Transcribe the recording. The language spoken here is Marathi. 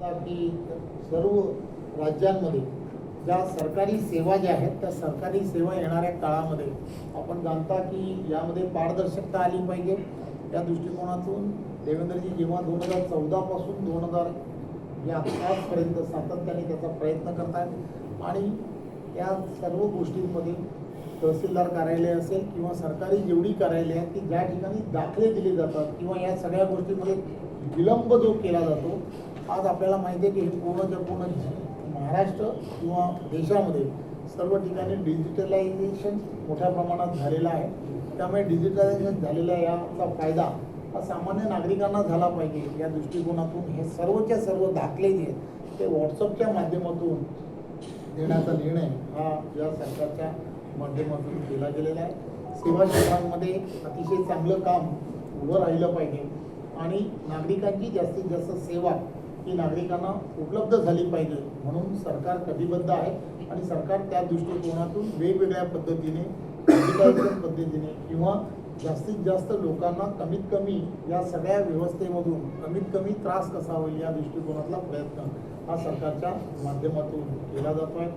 की सर्व राज्यांमध्ये ज्या सरकारी सेवा ज्या आहेत त्या सरकारी सेवा येणाऱ्या काळामध्ये आपण जाणता की यामध्ये पारदर्शकता आली पाहिजे. या दृष्टिकोनातून देवेंद्रजी जेव्हा दोन हजार चौदापासून दोन हजार या आजपर्यंत सातत्याने त्याचा प्रयत्न करतात आणि या सर्व गोष्टींमध्ये तहसीलदार कार्यालय असेल किंवा सरकारी जेवढी कार्यालय आहेत ती ज्या ठिकाणी दाखले दिले जातात किंवा या सगळ्या गोष्टींमध्ये विलंब जो केला जातो आज आपल्याला माहिती आहे की पूर्ण पूर्णच्या पूर्ण महाराष्ट्र किंवा देशामध्ये सर्व ठिकाणी डिजिटलायझेशन मोठ्या प्रमाणात झालेलं आहे. त्यामुळे डिजिटलायझेशन झालेला याचा फायदा हा सामान्य नागरिकांना झाला पाहिजे. या दृष्टिकोनातून हे सर्वच्या सर्व दाखले जे आहेत ते व्हॉट्सअपच्या माध्यमातून देण्याचा निर्णय हा या सरकारच्या माध्यमातून केला गेलेला आहे. सेवा क्षेत्रांमध्ये अतिशय चांगलं काम उभं राहिलं पाहिजे. आणि नागरिकांची जास्तीत जास्त सेवा ती नागरिकांना उपलब्ध झाली पाहिजे म्हणून सरकार कटिबद्ध आहे आणि सरकार त्या दृष्टिकोनातून वेगवेगळ्या पद्धतीने पद्धतीने किंवा जास्तीत जास्त लोकांना कमीत कमी या सगळ्या व्यवस्थेमधून कमीत कमी त्रास कसा होईल या दृष्टिकोनातला प्रयत्न हा सरकारच्या माध्यमातून केला जातो आहे